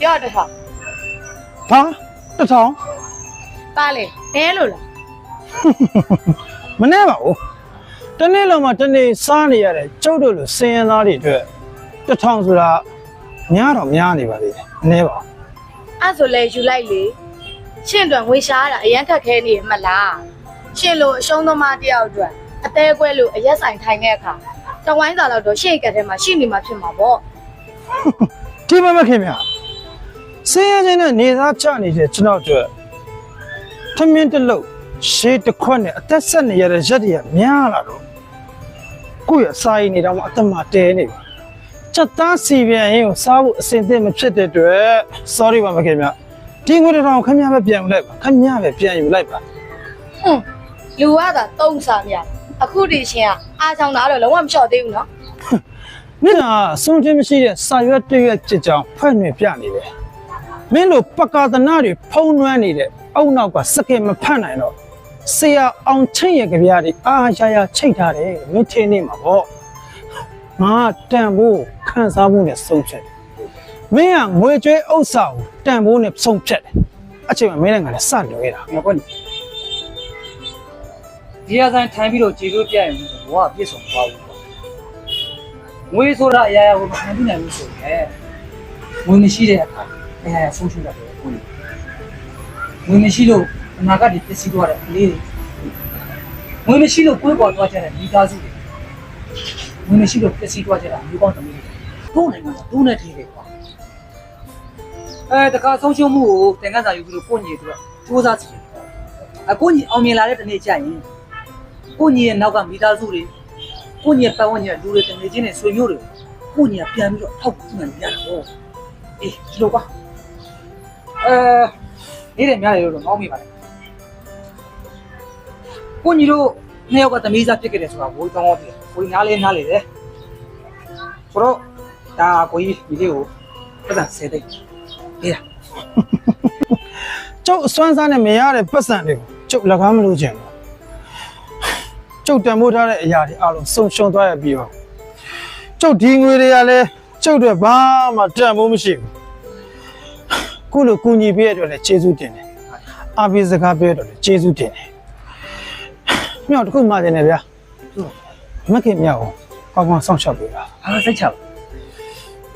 ပြောတော့ထောင်ဟာတစ်ထောင်ပါလေနဲလို့လားမနှဲပါဘူးတနေ့လုံးမှတနေ့စားနေရတဲ့ကျုပ်တို့လိုစင်ရင်သားတွေအတွက်တစ်ထောင်ဆိုတာများတော့များနေပါလေမနှဲပါဘူးအဲ့ဆိုလဲယူလိုက်လေရှင့်အတွက်ငွေရှားတာအရန်ခက်ခဲနေရမလားရှင့်လို့အရှုံးသမားတယောက်အတွက်အသေးအကွဲလို့အရက်ဆိုင်ထိုင်တဲ့အခါတဝိုင်းစာတော့တော့ရှင့်ကထဲမှာရှိနေမှာဖြစ်မှာပေါ့ဒီမမခင်ဗျာ စင်ရချင်းနဲ့နေသားချနေတဲ့ကျွန်တော်တို့ထမင်းတစ်လုံးရှေးတစ်ခွက်နဲ့အသက်ဆက်နေရတဲ့ရက်တွေကများလာတော့ကိုယ့်ရဲ့အစာရည်နေတော့မှအသက်မတဲနေပါချက်သားစီပြန်ရင်ကိုစားဖို့အစင်သင့်မဖြစ်တဲ့အတွက် sorry ပါမခင်ဗျာဒီငွေတစ်ထောင်ခင်ဗျားပဲပြန်ယူလိုက်ပါခင်ဗျားပဲပြန်ယူလိုက်ပါဟွန်းလူကသာတုံးစားမြအခုဒီရှင်ကအားချောင်းတာတော့လုံးဝမလျှော့သေးဘူးနော်မင်းကအဆုံးချင်းမရှိတဲ့စာရွက်တရွက်ကြစ်ကြောင်ဖွဲ့နေပြနေတယ် မင်းလိုပကာသနာတွေဖုံးလွှမ်းနေတဲ့အုံနောက်ကစကင်မဖတ်နိုင်တော့ဆရာအောင်ချင်းရဲ့ကြပြားတွေအာရရချိတ်ထားတယ်မင်းထင်းနေမှာပေါ့ငါတန်ဖို့ခံစားမှုနဲ့ဆုံးဖြတ်တယ်မင်းကငွေကျွေးဥစ္စာကိုတန်ဖို့နဲ့ဆုံးဖြတ်တယ်အချိန်မှာမင်းနဲ့ငါလည်းစလွဲတာငါကွနေဒီအဆိုင်ထိုင်ပြီးတော့ခြေလို့ပြရင်ဘောကပြည့်စုံသွားဘူးပေါ့ငွေဆိုတာအရာရာကိုမခံနိုင်ဘူးဆိုရင်ငွေမရှိတဲ့အခါ အရာရာဆုံးရှုံးတာပဲကိုယ်ငွေမရှိလို့အနာဂတ်တွေပျက်စီးသွားတယ်ကလေးတွေငွေမရှိလို့ကိုယ်ပေါ်သွားကြတဲ့မိသားစုတွေငွေမရှိလို့ပျက်စီးသွားကြတာမျိုးကောင်းသမီးတွေတို့နိုင်ငံကတို့နဲ့ထည့်တယ်ကွာအဲတခါဆုံးရှုံးမှုကိုတင်ကန်းစာယူပြီးတော့ကိုယ့်ညီတို့ကစူးစမ်းကြည့်အကိုညီအောင်မြင်လာတဲ့တနေ့ကျရင်ကိုညီရဲ့နောက်ကမိသားစုတွေကိုညီရဲ့ပတ်ဝန်းကျင်ကလူတွေတနေချင်းတွေဆွေမျိုးတွေကိုညီကပြန်ပြီးတော့ထောက်ကြည့်နေရတာပေါ့အေးဒီလိုပါ အဲနေ့တယ်များတယ်လို့တော့မောင်းမိပါတယ်ကိုညီတို့နှစ်ယောက်ကတမီးစားဖြစ်ခဲ့တယ်ဆိုတာဝိုးကောင်းကောင်းသိတယ်ဝိုးနားလေးနားလေတယ်ဆိုတော့ဒါကိုကြီးဒီလေးကိုပတ်စံဆယ်သိန်းအေးလားကျုပ်အစွမ်းစားနဲ့မရတဲ့ပတ်စံတွေကိုကျုပ်လက်ကားမလို့ခြင်းဘူးကျုပ်တန်ဖိုးထားတဲ့အရာတွေအလုံးစုံရှုံသွားရပြီးတော့ကျုပ်ဒီငွေတွေကလည်းကျုပ်တို့ဘာမှတန်ဖိုးမရှိဘူး ခုလိုကူညီပေးရတဲ့အတွက်လည်းကျေးဇူးတင်တယ်အားပေးစကားပေးရတဲ့အတွက်လည်းကျေးဇူးတင်တယ်မြောက်တစ်ခုမှတင်တယ်ဗျာမခင်မြောက်ကိုကောင်းကောင်းစောင့်ရှောက်ပေးပါအာစိတ်ချပါ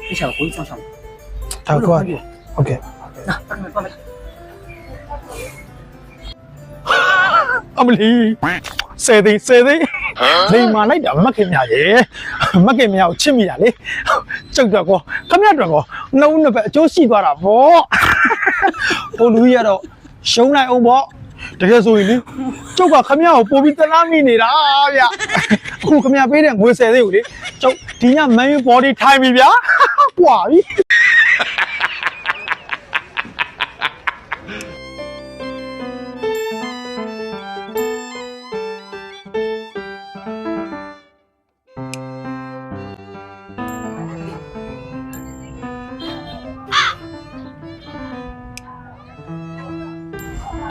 စိတ်ချပါကိုကြီးဆောင်ဆောင်ဒါကွာဟုတ်ကဲ့နာပတ်မယ်ပတ်မယ်အမလီဆယ်သိန်းဆယ်သိန်း လိန်မာလိုက်တာမခင်မြရေမခင်မြကိုချစ်မိတာလေကျုပ်တော့ကောခမရတော့ကောနှုံးနှစ်ဘက်အကျိုးရှိသွားတာဗောဟိုလူကြီးကတော့ရှုံးလိုက်အောင်ဗောတကယ်ဆိုရင်လေကျုပ်ကခမရကိုပို့ပြီးတလားမိနေတာဗျအခုခမရပေးတဲ့ငွေဆယ်သိန်းကိုလေကျုပ်ဒီညမန်ယူဘော်ဒီထိုင်ပြီဗျာကွာပြီ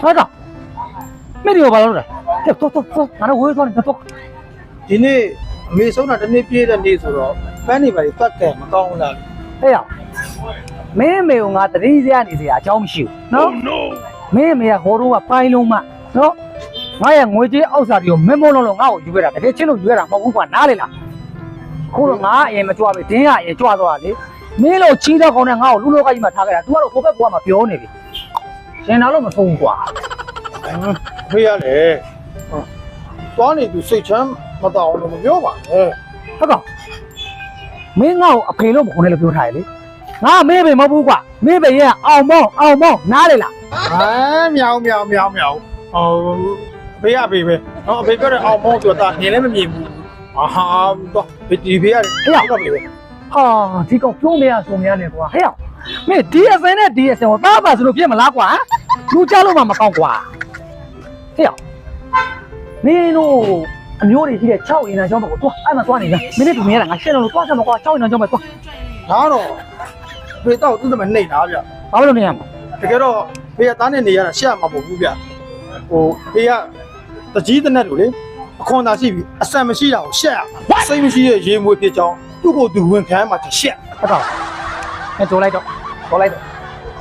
ဟုတ်တော့မင်းဒီဘာလုပ်လဲကဲတော့တော့တော့ငါတို့ဝေးသွားနေတော့ဒီနေ့အမေဆုံးတာတစ်နေ့ပြည့်တဲ့နေ့ဆိုတော့ပန်းနေပါလေတွက်ကဲမကောင်းဘူးလားဟဲ့ရမင်းမေကိုငါတတိစရနေစရာအကြောင်းမရှိဘူးနော်မင်းမေကဟိုတော့ကပိုင်းလုံးမနော်ငါရဲ့ငွေကြေးအောက်စာတွေကိုမင်းမို့လုံးလုံးငါ့ကိုယူခဲ့တာတကယ်ချင်းလို့ယူရတာမဟုတ်ဘူးကွာနားလေလားခုတော့ငါအရင်မကြွားပဲတင်းကအရင်ကြွားသွားတာလေမင်းလို့ချီးတော့ကောင်းတဲ့ငါ့ကိုလူလိုကကြီးမှထားခဲ့တာ तू ကတော့ဟိုဘက်ကွာမှပြောနေပြီ ရှင်နာလို့မဆုံးဘူးကွာဖေးရလေသွားနေသူစိတ်ချမ်းမတော်လို့မပြောပါနဲ့ဟုတ်ကောင်မင်းငါ့ကိုအဖေလို့မခေါ်နဲ့လို့ပြောထားရလေငါမေးပေမဟုတ်ဘူးကွာမေးပေရဲ့အောင်မောင်းအောင်မောင်းနားလေလားအာမြောင်မြောင်မြောင်မြောင်ဟိုဖေးရဖေးပဲဟောအဖေပြောတဲ့အောင်မောင်းဆိုတာမြင်လည်းမမြင်ဘူးအာဟာတော့ဒီဖေးရတယ်တော့ဖေးပဲဟာဒီကောင်ပြုံးနေရဆိုနေရတယ်ကွာဟဲ့အောင်မင်း DSN နဲ့ DSN ကိုသားပါဆိုလို့ပြည့်မလားကွာ လူကြလို့မှမကောင်းကွာဟဲ့အောင်မင်းတို့အမျိုးတွေရှိတဲ့6ရင်နာကျောင်းဘက်ကိုသွားအဲ့မှာသွားနေကြမင်းတို့မြင်ရတာငါရှင်းလို့သွားချင်မကွာ6ရင်နာကျောင်းဘက်သွားဒါတော့ဖေးတော့သူ့တမနှိမ့်တာဗျဘာလို့နေရမှာတကယ်တော့ဖေးကသားနဲ့နေရတာရှက်မှာမဟုတ်ဘူးဗျဟိုဖေးကတကြီးတနက်လို့လေအခွန်သာရှိပြီအဆန်မရှိတာကိုရှက်ရစိတ်မရှိတဲ့ရေမွေးဖြစ်ကြောင်းသူ့ကိုယ်သူဝင်ခံမှချက်ရှက်ဟုတ်တော့အဲကြောလိုက်တော့ကြောလိုက်တော့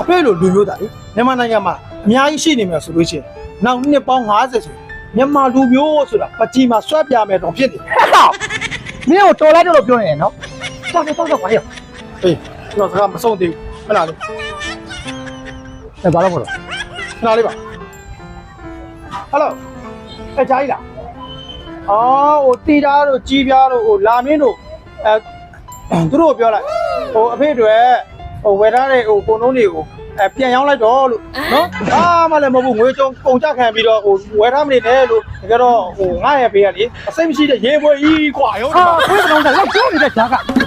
အဖေလိုလူမျိုးသားလေ မြန်မာနိုင်ငံမှာအများကြီးရှိနေမှာဆိုလို့ရှိရင်နောက်နှစ်ပေါင်း50ဆိုရင်မြန်မာလူမျိုးဆိုတာပကြီးမှာဆွတ်ပြမယ်တော့ဖြစ်နေတယ်မင်းကိုတော်လိုက်တော့လို့ပြောနေတယ်နော်တော်တော်တော်ပါလေဟေးကျွန်တော်စကားမဆုံးသေးဘူးခဏလေးအဲဘာလို့မလို့ခဏလေးပါဟယ်လိုအဲကြားကြီးလားအော်ဟိုတီတာတို့ကြီးပြားတို့ဟိုလာမင်းတို့အဲသူတို့ကိုပြောလိုက်ဟိုအဖေတွေဟိုဝယ်ထားတဲ့ဟိုကုန်လုံးတွေကို အဲပြန်ရောင်းလိုက်တော့လို့နော်ဘာမှလည်းမဟုတ်ဘူးငွေကြုံပုံကြခံပြီးတော့ဟိုဝယ်ထားမနေနဲ့လို့တကယ်တော့ဟိုငါ့ရဲ့ဘေးကလေအစိမ့်မရှိတဲ့ရေပွဲကြီးကွာရောဒီမှာခွေးကလုံးကလည်းကြောက်နေတဲ့ဂျာက